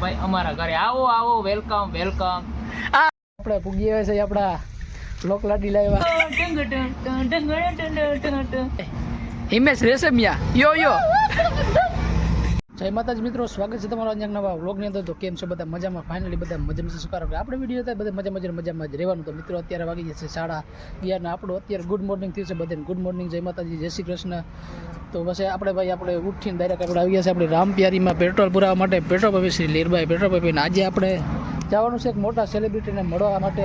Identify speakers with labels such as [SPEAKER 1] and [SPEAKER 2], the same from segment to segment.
[SPEAKER 1] ભાઈ અમારા ઘરે આવો આવો વેલકમ વેલકમ
[SPEAKER 2] આપણે પૂગી આવે છે આપણા લોક લાડી લાવ્યા. હિમેશ રેશમિયા યો યો. જય માતાજી મિત્રો, સ્વાગત છે તમારો અહીંયા નવા વ્લોગની અંદર. તો કેમ છો બધા? મજામાં? ફાઇનલી બધા મજામાં છે. સુકાર આપણે વીડિયો હતા બધા મજા મજા મજામાં જ રહેવાનું. તો મિત્રો, અત્યારે વાગી જશે સાડા અગિયારને આપણું અત્યારે ગુડ મોર્નિંગ થયું છે બધાને. ગુડ મોર્નિંગ જય માતાજી, જય શ્રી કૃષ્ણ. તો બસ આપણે ભાઈ, આપણે ઉઠીને ડાયરેક્ટ આપણે આવી ગયા છે આપણે રામપિયારીમાં પેટ્રોલ પુરાવા માટે. Petrol pump Shri Lirbhai petrol pump આજે આપણે જવાનું છે એક મોટા સેલિબ્રિટીને મળવા માટે.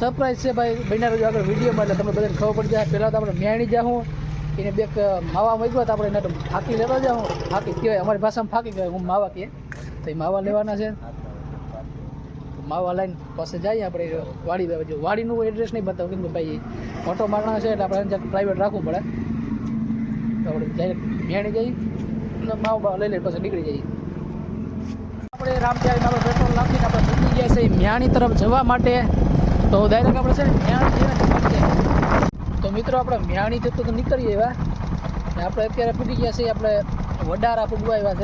[SPEAKER 2] સરપ્રાઈઝ છે ભાઈ, બન્યા રહેજો આગળ વિડીયોમાં એટલે તમને બધાને ખબર પડી જાય. પહેલાં તો આપણે મેણી જાઉં એને બે માવા મૂક્યો તો આપણે એને ફાંકી લેવા હું ફાંકી કહેવાય, અમારી ભાષામાં ફાંકી કહેવાય, હું માવા કહે તો એ માવા લેવાના છે. માવા લઈને પાસે જઈએ આપણે, વાડી બાજુ. વાડીનું એડ્રેસ નહીં બતાવું, કેમ કે ભાઈ ઓટો મારણા છે એટલે આપણે પ્રાઇવેટ રાખવું પડે. તો આપણે જઈને મેણી જઈએ અને માવા લઈ લઈ પછી નીકળી જઈએ. આપણે રામચારીમાં આપણે પેટ્રોલ નાખીને આપણે નીકળી ગયા છે મ્યાણી તરફ જવા માટે. તો ડાયરેક્ટ આપણે છે મ્યાણી મિત્રો, આપણે મ્યાણી જતો તો નીકળીએ એવા આપણે અત્યારે પૂગી ગયા છીએ, આપણે વડારા પૂગવા આવ્યા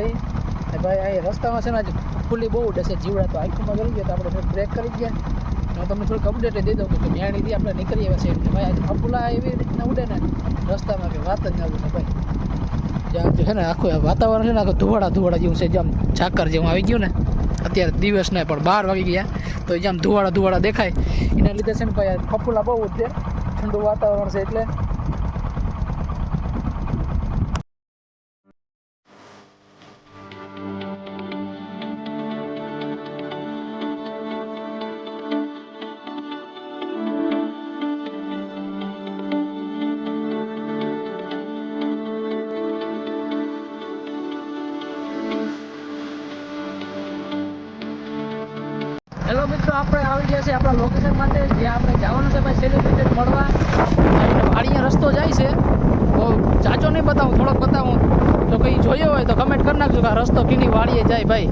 [SPEAKER 2] છે ભાઈ અહીં રસ્તામાં છે ને આજે ખુલ્લી બહુ ઉડે જીવડા તો આઈકુમાં ગળી ગયા તો આપણે બ્રેક કરી ગયા. હું તમને થોડીક અપડેટ દઈ દઉં કે મ્યાણીથી આપણે નીકળી આવ્યા છે ને ભાઈ, આજે ફફુલા એવી રીતના ઉડે ને, રસ્તામાં કે વાત જ ના ઉડે ભાઈ. જ્યાં છે ને આખું વાતાવરણ છે ને, આખું ધુવાડા ધુવાડા જેવું છે, જેમ ઝાકર જેવું આવી ગયું ને, અત્યારે દિવસને પણ બાર વાગી ગયા. તો જેમ ધુવાડા ધુવાડા દેખાય, એના લીધે છે ને ભાઈ ફફુલા બહુ છે ઠંડુ વાતાવરણ છે એટલે આપણે આવી ગયા છે આપણા લોકેશન માટે, જ્યાં આપણે જવાનું છે ભાઈ સેલિબ્રિટી મળવા. અહીંયા રસ્તો જાય છે. બહુ ચાચો નહીં બતાવું, થોડોક બતાવું. તો કંઈ જોયો હોય તો કમેન્ટ કરી નાખજો કે રસ્તો કીની વાડીએ જાય ભાઈ.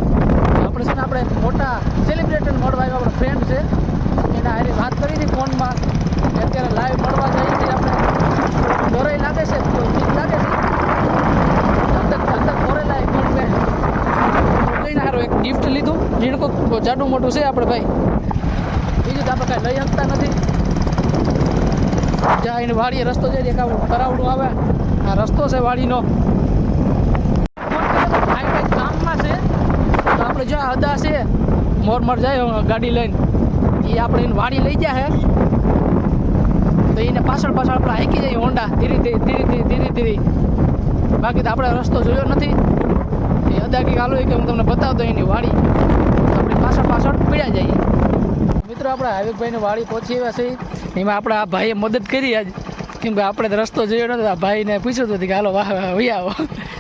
[SPEAKER 2] આપણે છે ને આપણે મોટા સેલિબ્રિટી મળવા આવ્યા, આપણો ફ્રેન્ડ છે. એના હારે વાત કરી હતી ફોનમાં. અત્યારે લાઈવ મળવા જઈએ છીએ આપણે. ડરાઈ લાગે છે અંદર અંદર કોરેલા એક મિનિટ લઈને હારો એક ગિફ્ટ લીધું ઝીણકું જાડું મોટું છે આપણે ભાઈ. બીજું તો આપણે કાંઈ લઈ શકતા નથી. જ્યાં એને વાડીએ રસ્તો જાય એક આવું કરાવડું આવે. આ રસ્તો છે વાડીનો કામમાં છે. તો આપણે જ્યાં હદા અદા છે, મોરમર જાય ગાડી લઈને. એ આપણે એને વાડી લઈ જાય તો એને પાછળ પાછળ આપણે હાંકી જઈએ હોન્ડા. ધીરે ધીરે ધીરે ધીરે ધીરે બાકી તો આપણે રસ્તો જોયો નથી. એ અદાકી હાલો કે હું તમને બતાવતો એની વાડી આપણે પાછળ પાછળ પીડા જઈએ મિત્રો આપણે હાવિકભાઈની વાડી પહોંચી આવ્યા છે એમાં આપણે આ ભાઈએ મદદ કરી આજ. કેમ કે આપણે રસ્તો જોયો નતો આ ભાઈને પૂછ્યું હતું કે હાલો વાહ વાહ આવો.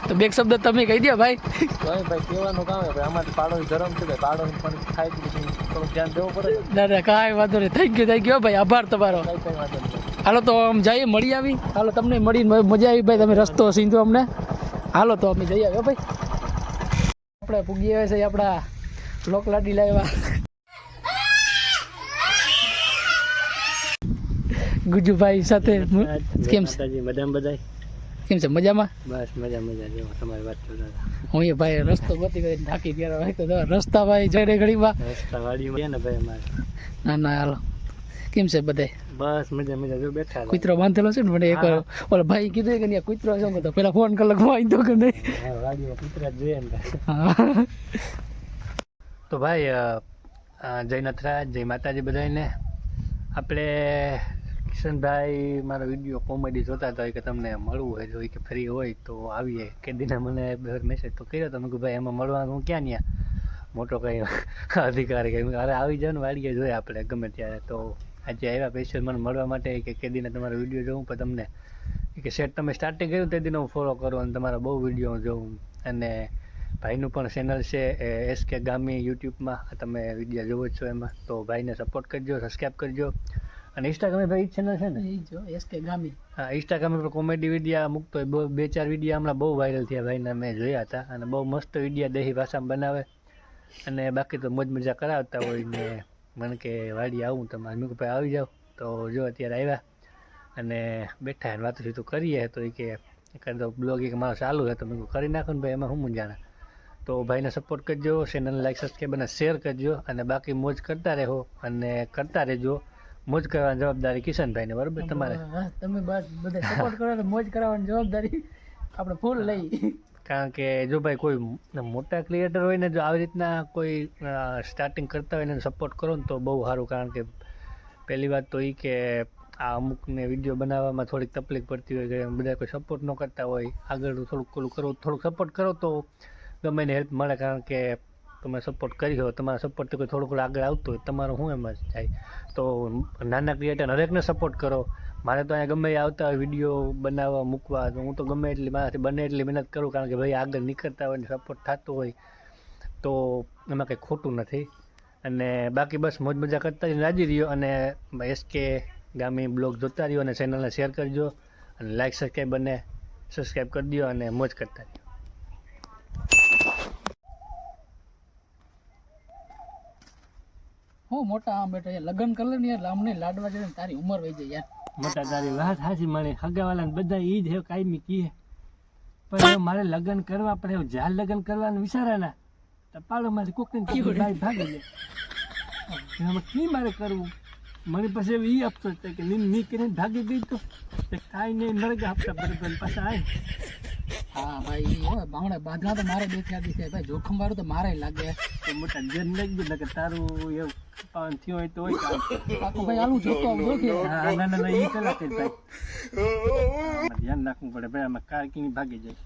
[SPEAKER 2] તો બે શબ્દ તમે કહી દો ભાઈ.
[SPEAKER 3] ભાઈ ભાઈ કહેવાનું કામ ભાઈ આમાંથી પાડો ગરમ છે ભાઈ પણ થાય થોડુંક ધ્યાન દેવું પડે
[SPEAKER 2] દાદા કાંઈ વાંધો નહીં. થેન્ક યુ થેન્ક યુ ભાઈ આભાર તમારો. હાલો તો આમ જઈએ મળી આવી. હાલો તમને મળીને મજા આવી ભાઈ તમે રસ્તો સીધો અમને. હાલો તો અમે જઈ આવ્યો ભાઈ. આપણે પૂગી આવ્યા છે આપણા લોક લાડી લાવ્યા ગુજુભાઈ સાથે કેમ છે
[SPEAKER 3] મજામાં બધાય
[SPEAKER 2] કેમ છે મજામાં
[SPEAKER 3] બસ મજા મજા જેવો તમારી વાત કરતા
[SPEAKER 2] હું એ ભાઈ રસ્તો બતી કરીને ઢાંકી ગયા ભાઈ તો રસ્તા ભાઈ જઈ રહી ઘડીમાં.
[SPEAKER 3] રસ્તા વાડીમાં ગયા ને ભાઈ અમારે.
[SPEAKER 2] ના ના હાલો. કેમ છે બધાય?
[SPEAKER 3] બસ મજા મજા જો બેઠા
[SPEAKER 2] કુતરો બાંધેલો છે ને મને એક ઓલો ભાઈ કીધું કે ત્યાં કૂતરો છે તો પેલા ફોન કલાક વાંચી દો કે નહીં.
[SPEAKER 3] વાડીમાં કૂતરા જોઈએ ને
[SPEAKER 2] હા.
[SPEAKER 3] તો ભાઈ જય નથરાજ જય માતાજી બધાને આપણે કિશનભાઈ મારો વીડિયો કોમેડી જોતા હતા કે તમને મળવું હોય, જો કે ફ્રી હોય તો આવીએ. કે દીને મને મેસેજ તો કર્યો તમે કે ભાઈ, એમાં મળવાનું હું ક્યાં ત્યાં મોટો કંઈ અધિકારી કંઈ અરે, આવી જાવ ને વાડીએ, જોઈએ આપણે ગમે ત્યારે. તો આજે આવ્યા પેશિયલ મને મળવા માટે કે કેદીને તમારો વીડિયો જોઉં, પણ તમને. કે, સેટ તમે સ્ટાર્ટિંગ કર્યું તે દિન હું ફોલો કરું અને તમારા બહુ વીડિયો જોઉં. અને ભાઈનું પણ ચેનલ છે એસ કે ગામી યુટ્યુબમાં તમે વીડિયો જોવો જ છો એમાં. તો ભાઈને સપોર્ટ કરજો સબસ્ક્રાઈબ કરજો. અને ઇન્સ્ટાગ્રામે ભાઈ ચેનલ છે ને?
[SPEAKER 2] એ જો એસ કે ગામી
[SPEAKER 3] હા ઇન્સ્ટાગ્રામે પર કોમેડી વિડીયા મૂકતો હોય બે ચાર વિડીયા હમણાં બહુ વાયરલ થયા ભાઈના મેં જોયા હતા. અને બહુ મસ્ત વિડીયા દેહી ભાષામાં બનાવે. અને બાકી તો મોજ મજા કરાવતા હોય ને મને કે વાડી આવું તમારે મેં ભાઈ આવી જાઓ. તો જો અત્યારે આવ્યા અને બેઠા એને વાતો સીધું કરીએ. તો એ કે એકાદ બ્લોગ એક મારો ચાલુ છે. તો મેં કરી નાખો ને ભાઈ એમાં હું જાણે તો ભાઈને સપોર્ટ કરજો ચેનલને લાઈક સબસ્ક્રાઈબ અને શેર કરજો અને બાકી મોજ કરતા રહો અને કરતા રહેજો. મોજ કરવાની જવાબદારી કિશનભાઈને બરાબર? તમારે?
[SPEAKER 2] તમે બસ બધા સપોર્ટ કરો તો મોજ કરાવવાની જવાબદારી આપણે ફૂલ લઈ.
[SPEAKER 3] કારણ કે જો ભાઈ કોઈ મોટા ક્રિએટર હોય ને જો આવી રીતના કોઈ સ્ટાર્ટિંગ કરતા હોય ને સપોર્ટ કરો ને તો બહુ સારું. કારણ કે પહેલી વાત તો એ કે આ અમુકને વીડિયો બનાવવામાં થોડીક તકલીફ પડતી હોય કે બધા કોઈ સપોર્ટ ન કરતા હોય આગળ થોડુંક ઓલું કરો થોડુંક સપોર્ટ કરો તો ગમે એને હેલ્પ મળે, કારણ કે તમે સપોર્ટ કરી હોય, તમારા સપોર્ટથી કોઈ થોડુંક આગળ આવતું હોય, તમારું શું એમ જ થાય? તો નાના ક્રિએટર હરેકને સપોર્ટ કરો. મારે તો અહીંયા ગમે આવતા હોય વીડિયો બનાવવા, મૂકવા, તો હું તો ગમે એટલી મારાથી બને એટલી મહેનત કરું, કારણ કે ભાઈ આગળ નીકળતા હોય ને સપોર્ટ થતો હોય, તો એમાં કંઈ ખોટું નથી. અને બાકી બસ મોજ મજા કરતા રાજી રહ્યો, અને એસકે ગામી બ્લોગ જોતા રહ્યો, અને ચેનલને શેર કરજો, અને લાઇક સબસ્ક્રાઈબ બને સબસ્ક્રાઈબ કરી દો અને મોજ કરતા રહ્યો.
[SPEAKER 2] હું મોટા આમ બેઠો યાર લગ્ન કરી લે ને યાર અમને લાડવા ને તારી ઉંમર વહી જાય યાર.
[SPEAKER 3] મોટા તારી વાત સાચી મળે હગાવાલાને બધા ઈ જ હે કાયમી કીએ પણ મારે લગ્ન કરવા પડે એવું જ્યાં લગ્ન કરવાનું વિચારાના. તો પાડો મારી કોકને બાઈ ભાગી જાય એમાં કી મારે કરવું? મને પછી એવું ઈ અફસોસ થાય કે નીન મી કરીને ભાગી ગઈ તો કાંઈ નહીં મરગા આપતા હપ્તા બરાબર પાછા આય.
[SPEAKER 2] હા ભાઈ હોય બાવણે બાંધણા તો મારે બે દેખાય ભાઈ જોખમ વાળું તો મારે લાગે.
[SPEAKER 3] તો મોટા જન લઈ ગયું કે તારું એવું પાન થયો હોય તો હોય.
[SPEAKER 2] ભાઈ આલું જોતો
[SPEAKER 3] હા ના ના ભાઈ. ધ્યાન રાખવું પડે ભાઈ આમાં કાર ભાગી જાય.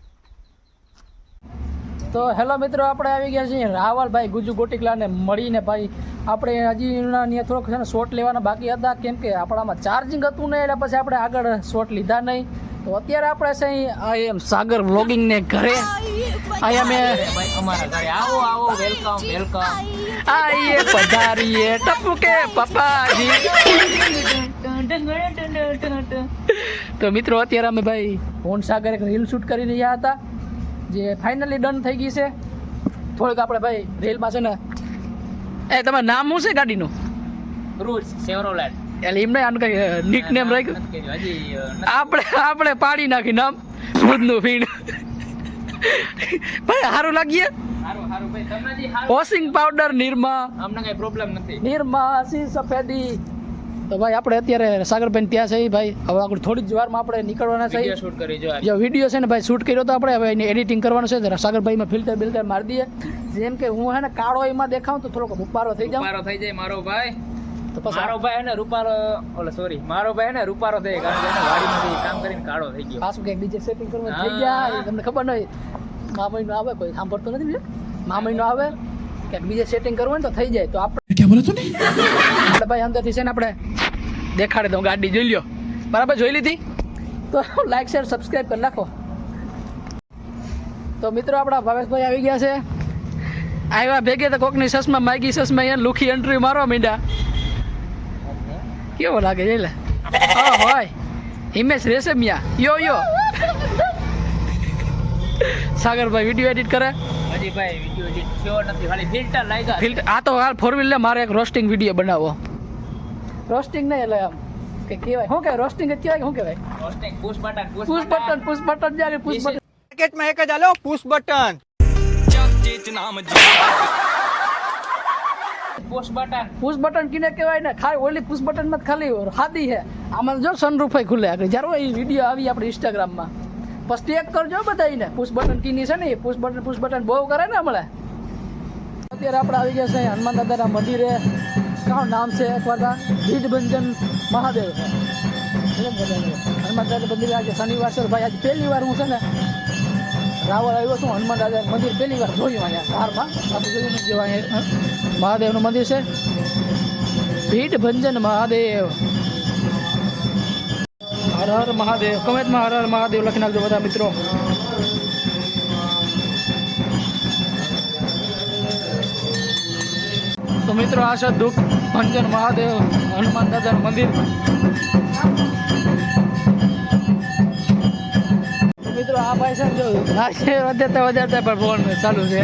[SPEAKER 2] તો હેલો મિત્રો આપણે આવી ગયા છીએ રાવલભાઈ ગુજુ ગોટીકલાને મળીને. ભાઈ આપણે હજી થોડોક છે ને શોટ લેવાના બાકી હતા કેમ કે આપણામાં ચાર્જિંગ હતું નહીં એટલે પછી આપણે આગળ શોટ લીધા નહીં. તો અત્યારે આપણે છે અહીં આ એમ સાગર વ્લોગિંગને ઘરે. આઈ
[SPEAKER 1] એમ અમારા ઘરે આવો આવો વેલકમ વેલકમ
[SPEAKER 2] આઈએ પધારીએ. ટપકે પપ્પાજી. તો મિત્રો અત્યારે અમે ભાઈ ફોન સાગર એક રીલ શૂટ કરી રહ્યા હતા. જે ફાઇનલી ડન થઈ ગઈ છે. થોડીક આપણે ભાઈ રેલમાં છે ને એ તમારું નામ શું છે ગાડીનું?
[SPEAKER 1] ક્રુઝ સેવરોલેટ
[SPEAKER 2] એટલે એમને આનું કંઈ નિક નેમ રાખ્યું. આપણે આપણે પાડી નાખી નામ દૂધનું ફીણ. ભાઈ સારું લાગીએ?
[SPEAKER 1] હારું હારું ભાઈ તમને જે હારું
[SPEAKER 2] વોશિંગ પાવડર નિરમા.
[SPEAKER 1] અમને કઈ પ્રોબ્લેમ નથી.
[SPEAKER 2] નિરમા સી સફેદી તો ભાઈ આપણે અત્યારે સાગરભાઈ ત્યાં છે ભાઈ. હવે આપણે થોડી જ વારમાં આપણે નીકળવાના છે
[SPEAKER 1] શૂટ કરી જો
[SPEAKER 2] જો વીડિયો છે ને ભાઈ શૂટ કર્યો તો આપણે હવે એની એડિટિંગ કરવાનું છે. જરા સાગરભાઈમાં ફિલ્ટર બિલ્ટર મારી દઈએ. જેમ કે હું હે ને કાળો એમાં દેખાઉં તો થોડોક રૂપારો થઈ જાય
[SPEAKER 1] રૂપારો થઈ જાય મારો ભાઈ.
[SPEAKER 2] તો પછી
[SPEAKER 1] મારો ભાઈ ને રૂપારો ઓલે સોરી મારો ભાઈ હે ને રૂપારો થઈ કારણ કે એને વાડીમાંથી કામ કરીને કાળો થઈ ગયો.
[SPEAKER 2] પાછું કંઈક બીજે સેટિંગ કરવાનું થઈ ગયા. તમને ખબર નહીં. મા મહિનો આવે કોઈ સાંભળતો નથી બીજું મા મહિનો આવે. કે બીજે સેટિંગ કરવું હોય ને તો થઈ જાય. તો આપણે આપણે ભાઈ અંદરથી છે ને આપણે દેખાડી દઉં ગાડી જોઈ લ્યો. બરાબર જોઈ લીધી? તો લાઈક શેર સબસ્ક્રાઈબ કરી નાખો. તો મિત્રો આપણા ભાવેશભાઈ આવી ગયા છે. આવ્યા ભેગે તો કોકની સસમાં માગી સસમાં અહીંયા લુખી એન્ટ્રી મારવા માંડ્યા. કેવો લાગે છે હા હોય. હિમેશ રેશમિયા. યો યો. સાગરભાઈ વીડિયો એડિટ કરે.
[SPEAKER 1] હજી ભાઈ વીડિયો એડિટ થયો નથી ખાલી ફિલ્ટર લાગ્યા
[SPEAKER 2] ફિલ્ટર આ તો હાલ ફોર વ્હીલર મારે એક રોસ્ટિંગ વીડિયો બનાવો રોસ્ટિંગ નહીં એટલે આમ કે કહેવાય. શું કહેવાય? રોસ્ટિંગ જ કહેવાય શું કહેવાય?
[SPEAKER 1] Roasting
[SPEAKER 2] push button push button જ્યારે પુશ બટન
[SPEAKER 4] માર્કેટમાં એક જ હાલો push button
[SPEAKER 1] push button.
[SPEAKER 2] Push button કિને કહેવાય ને ખાલી ઓલી પુશ બટનમાં ખાલી હાદી છે આમાં જો સનરૂફ ખુલે આગળ. જ્યારે એ વીડિયો આવી આપણે ઇન્સ્ટાગ્રામમાં પછી ટેક કરજો બધાને પુશ બટન કીની છે ને એ. પુશ બટન પુશ બટન બહુ કરે ને હમણાં. અત્યારે આપણે આવી ગયા છે હનુમાન દાદાના મંદિરે. કાં નામ છે એકવાર ભીડભંજન મહાદેવ હનુમાન દાદા મંદિર આજે શનિવાર છે. ભાઈ, આજે પહેલી વાર હું છે ને રાવળ આવ્યો છું. હનુમાન દાદા મંદિર પહેલી વાર જોયું અહીંયા કારમાં આપણે જોયું નથી જેવા અહીંયા મહાદેવનું મંદિર છે. ભીડ ભંજન મહાદેવ. હર હર મહાદેવ. કમેન્ટમાં હર હર મહાદેવ લખી નાખજો બધા મિત્રો. તો મિત્રો આ છે દુઃખ ભંજન મહાદેવ, હનુમાન દાદાનું મંદિર. મિત્રો આ ભાઈ છે જો વધારતા વધારતા, પણ ફોન ચાલુ છે.